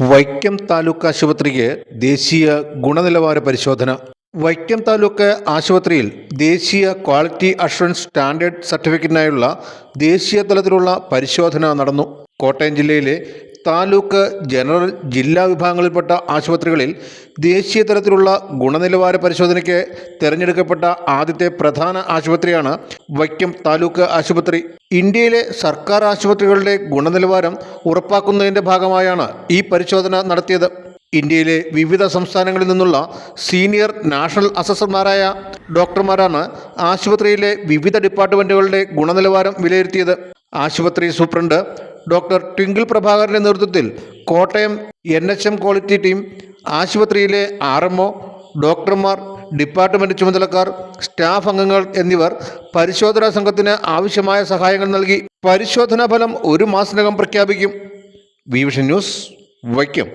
വൈക്കം താലൂക്ക് ആശുപത്രിക്ക് ദേശീയ ഗുണനിലവാര പരിശോധന. വൈക്കം താലൂക്ക് ആശുപത്രിയിൽ ദേശീയ ക്വാളിറ്റി അഷുറൻസ് സ്റ്റാൻഡേർഡ് സർട്ടിഫിക്കറ്റിനായുള്ള ദേശീയ തലത്തിലുള്ള പരിശോധന നടന്നു. കോട്ടയം ജില്ലയിലെ താലൂക്ക് ജനറൽ ജില്ലാ വിഭാഗങ്ങളിൽപ്പെട്ട ആശുപത്രികളിൽ ദേശീയ തലത്തിലുള്ള ഗുണനിലവാര പരിശോധനയ്ക്ക് തിരഞ്ഞെടുക്കപ്പെട്ട ആദ്യത്തെ പ്രധാന ആശുപത്രിയാണ് വൈക്കം താലൂക്ക് ആശുപത്രി. ഇന്ത്യയിലെ സർക്കാർ ആശുപത്രികളുടെ ഗുണനിലവാരം ഉറപ്പാക്കുന്നതിന്റെ ഭാഗമായാണ് ഈ പരിശോധന നടത്തിയത്. ഇന്ത്യയിലെ വിവിധ സംസ്ഥാനങ്ങളിൽ നിന്നുള്ള സീനിയർ നാഷണൽ അസസർമാരായ ഡോക്ടർമാരാണ് ആശുപത്രിയിലെ വിവിധ ഡിപ്പാർട്ട്മെന്റുകളുടെ ഗുണനിലവാരം വിലയിരുത്തിയത്. ആശുപത്രി സൂപ്രണ്ട് ഡോക്ടർ ട്വിങ്കിൾ പ്രഭാകരന്റെ നേതൃത്വത്തിൽ Kottayam N H M quality team ആശുപത്രിയിലെ ആർ എം ഒ ഡോക്ടർമാർ ഡിപ്പാർട്ട്മെന്റ് ചുമതലക്കാർ സ്റ്റാഫ് അംഗങ്ങൾ എന്നിവർ പരിശോധനാ സംഘത്തിന് ആവശ്യമായ സഹായങ്ങൾ നൽകി പരിശോധനാ ഫലം ഒരു മാസത്തിനകം പ്രഖ്യാപിക്കും. Vision news Vaikom.